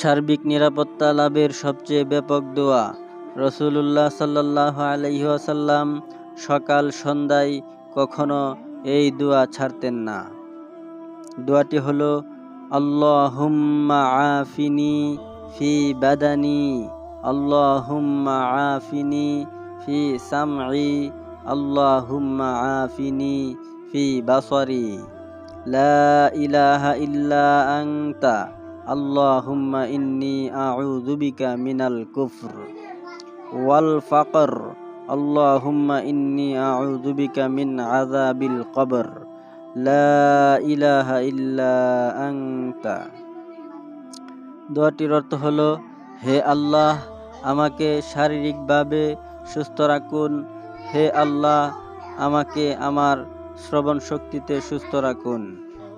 সার্বিক নিরাপত্তা লাভের সবচেয়ে ব্যাপক দোয়া। রসুলুল্লাহ সাল্লাহ আলহিহাসাল্লাম সকাল সন্ধ্যায় কখনো এই দোয়া ছাড়তেন না। দোয়াটি হলো, আল্লাহুম্মা আফিনি ফি বাদানি, আল্লাহুম্মা আফিনি ফি সামঈ, আল্লাহুম্মা আফিনি ফি বাসরি। লা ইলাহা ইল্লা আনতা। আল্লাহুম্মা ইন্নি আউযু বিকা মিনাল কুফর ওয়াল ফাকর। আল্লাহুম্মা ইন্নি আউযু বিকা মিন আযাবিল কবর। লা ইলাহা ইল্লা আনতা। দোয়াটির অর্থ হলো, হে আল্লাহ, আমাকে শারীরিকভাবে সুস্থ রাখুন। হে আল্লাহ, আমাকে আমার শ্রবণ শক্তিতে সুস্থ রাখুন।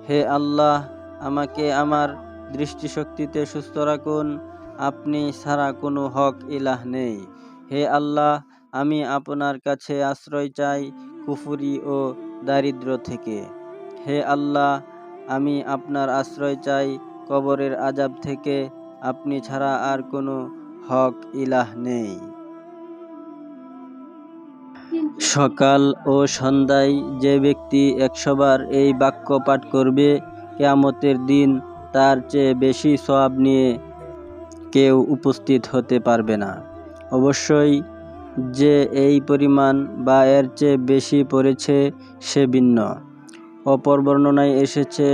হে আল্লাহ, আমাকে আমার দৃষ্টিশক্তিতে সুস্থ রাখুন। আপনি ছাড়া কোনো হক ইলাহ নেই। হে আল্লাহ, আমি আপনার কাছে আশ্রয় চাই কুফুরি ও দারিদ্র থেকে। হে আল্লাহ, আমি আপনার আশ্রয় চাই কবরের আজাব থেকে। আপনি ছাড়া আর কোনো হক ইলাহ নেই। সকাল ও সন্ধ্যায় যে ব্যক্তি একশোবার এই বাক্য পাঠ করবে, কেয়ামতের দিন তার চেয়ে বেশি সওয়াব নিয়ে কেউ উপস্থিত হতে পারবে না। অবশ্যই যে এই পরিমাণ বা এর চেয়ে বেশি পড়েছে সে ভিন্ন। অপর বর্ণনায় এসেছে,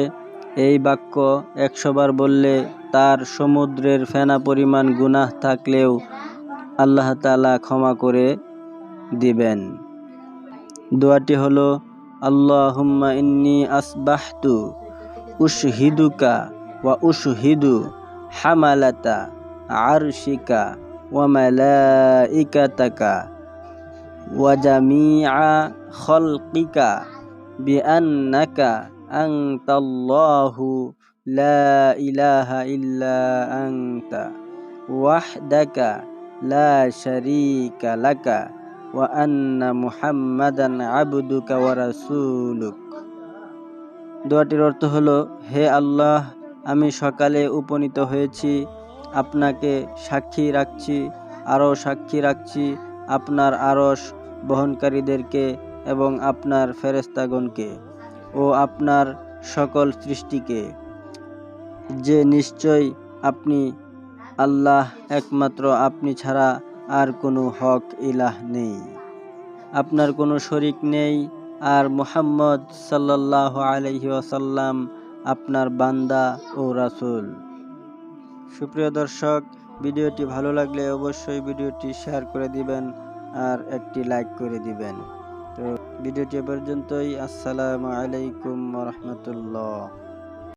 এই বাক্য একশোবার বললে তার সমুদ্রের ফেনা পরিমাণ গুনাহ থাকলেও আল্লাহ তালা ক্ষমা করে দিবেন। দোয়াটি হলো, আল্লাহুম্মা ইন্নি আসবাহতু উশহিদুকা ওয়া উশহিদু হামালাতা আরশিকা ওয়া মালাইকাতাকা ওয়া জামিআ খলকিকা বিআন্নাকা আনতাল্লাহু লা ইলাহা ইল্লা আনতা ওয়াহদাকা লা শারীকা লাকা ওয়া আন্না মুহাম্মাদান আবদুকা ওয়া রাসূলুক। দোয়াটির অর্থ হলো, হে আল্লাহ আমি সকালে উপনীত হয়েছি, আপনাকে সাক্ষী রাখছি, আরও সাক্ষী রাখছি আপনার আরস বহনকারীদেরকে এবং আপনার ফেরেস্তাগণকে ও আপনার সকল সৃষ্টিকে। যে নিশ্চয় আপনি আল্লাহ একমাত্র, আপনি ছাড়া আর কোনো হক ইলাহ নেই। আপনার কোনো শরিক নেই। আর মুহাম্মদ সাল্লাহ আলহি আসাল্লাম আপনার বান্দা ও রাসুল। সুপ্রিয় দর্শক, ভিডিওটি ভালো লাগলে অবশ্যই ভিডিওটি শেয়ার করে দিবেন আর একটি লাইক করে দিবেন। তো ভিডিওটি পর্যন্তই। আসসালামু আলাইকুম রহমতুল্লাহ।